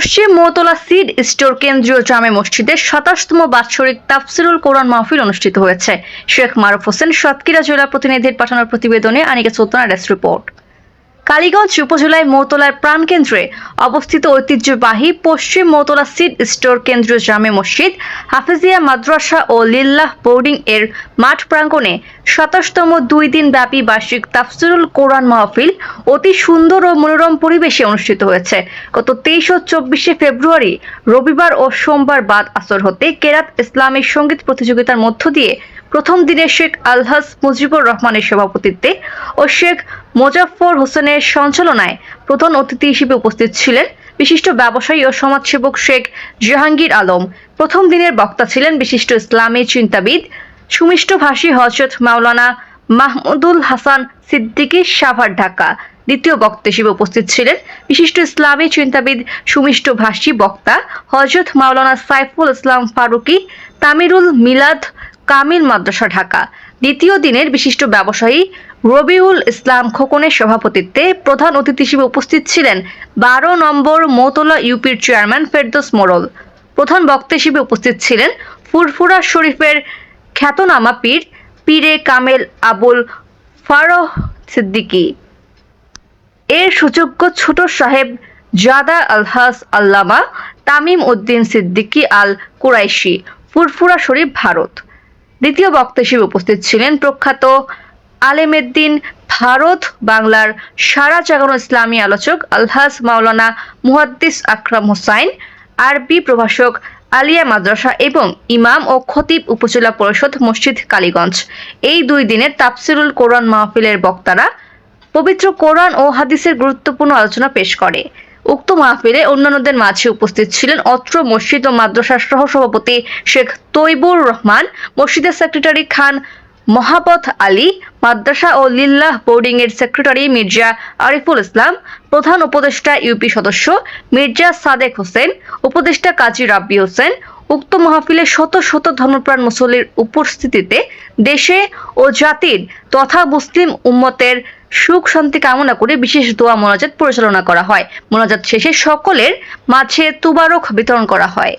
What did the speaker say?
পশ্চিম মোতলা seed store কেন্দ্রীয় জামে মসজিদে সাতাশতম বাৎসরিক তাফসিরুল কোরআন মাহফিল অনুষ্ঠিত হয়েছে। শেখ মারুফ হোসেন সাতক্ষীরা জেলা প্রতিনিধির পাঠানোর প্রতিবেদনে আনিকা সুলতানা ডেস্ক রিপোর্ট। কালীগঞ্জ উপজেলায় মৌতলার প্রাণকেন্দ্রে অবস্থিত ঐতিহ্যবাহী পশ্চিম মৌতলা সিড স্টোর কেন্দ্রীয় জামে মসজিদ, হাফিজিয়া মাদ্রাসা ও লিল্লাহ বোর্ডিং এর মাঠ প্রাঙ্গণে সাতাশতম দুই দিন ব্যাপী বার্ষিক তাফসিরুল কোরআন মাহফিল অতি সুন্দর ও মনোরম পরিবেশে অনুষ্ঠিত হয়েছে। গত তেইশ ও চব্বিশে ফেব্রুয়ারি, রবিবার ও সোমবার বাদ আসর হতে কেরাত ইসলামী সংগীত প্রতিযোগিতার মধ্য দিয়ে প্রথম দিনে শেখ আলহাস মুজিবুর রহমানের সভাপতিত্বে ও শেখ মোজাফফর হোসেনের সঞ্চালনায় প্রধান অতিথি হিসেবে উপস্থিত ছিলেন বিশিষ্ট ব্যবসায়ী ও সমাজসেবক শেখ জাহাঙ্গীর আলম। প্রথম দিনের বক্তা ছিলেন বিশিষ্ট ইসলামী চিন্তাবিদ সুমিষ্টভাষী হজরত মাওলানা মাহমুদুল হাসান সিদ্দিকী সাভার ঢাকা। দ্বিতীয় বক্তা হিসেবে উপস্থিত ছিলেন বিশিষ্ট ইসলামী চিন্তাবিদ, সুমিষ্ট ভাষী বক্তা হজরত মাওলানা সাইফুল ইসলাম ফারুকী, তামিরুল মিলাদ কামিল মাদ্রাসা, ঢাকা। দ্বিতীয় দিনের বিশিষ্ট ব্যবসায়ী রবিউল ইসলাম খোকনের সভাপতিত্বে প্রধান অতিথি হিসেবে উপস্থিত ছিলেন বারো নম্বর মৌতলা ইউপির চেয়ারম্যান ফেরদোস মোরল। প্রধান বক্তা হিসেবে উপস্থিত ছিলেন ফুরফুরা শরীফের খ্যাতনামা পীর পীরে কামেল আবুল ফারহ সিদ্দিকী। এর সুযোগ্য ছোট সাহেব জাদা আলহাস আল্লামা তামিম উদ্দিন সিদ্দিকী আল কুরাইশি, ফুরফুরা শরীফ, ভারত। দ্বিতীয় বক্তা হিসেবে উপস্থিত ছিলেন প্রখ্যাত আলেমেদ্দিন ভারত বাংলার সারা জাগানো ইসলামী আলোচক আলহাস মাওলানা মুহাদ্দিস আকরাম হোসাইন, আরবি প্রভাষক আলিয়া মাদ্রাসা এবং ইমাম ও খতিব উপজেলা পরিষদ মসজিদ কালীগঞ্জ। এই দুই দিনে তাফসিরুল কোরআন মাহফিলের বক্তারা পবিত্র কোরআন ও হাদিসের গুরুত্বপূর্ণ আলোচনা পেশ করে। উক্ত মাহফিলে অন্যান্যদের মাঝে উপস্থিত ছিলেন অত্র মসজিদ ও মাদ্রাসার সহ সভাপতি শেখ তৈবুর রহমান, মসজিদের সেক্রেটারি খান মহাপথ আলী, মাদ্রাসা ও লিল্লাহ বোর্ডিং এর সেক্রেটারি মির্জা আরিফুল ইসলাম, প্রধান উপদেষ্টা ইউপি সদস্য মির্জা সাদেক হোসেন, উপদেষ্টা কাজী রাব্বি হোসেন। উক্ত মাহফিলে শত শত ধর্মপ্রাণ মুসল্লির উপস্থিতিতে দেশে ও জাতির তথা মুসলিম উম্মতের সুখ, শান্তি কামনা করে বিশেষ দোয়া, মোনাজাত পরিচালনা করা হয়। মোনাজাত শেষে সকলের মাঝে তুবারক বিতরণ করা হয়।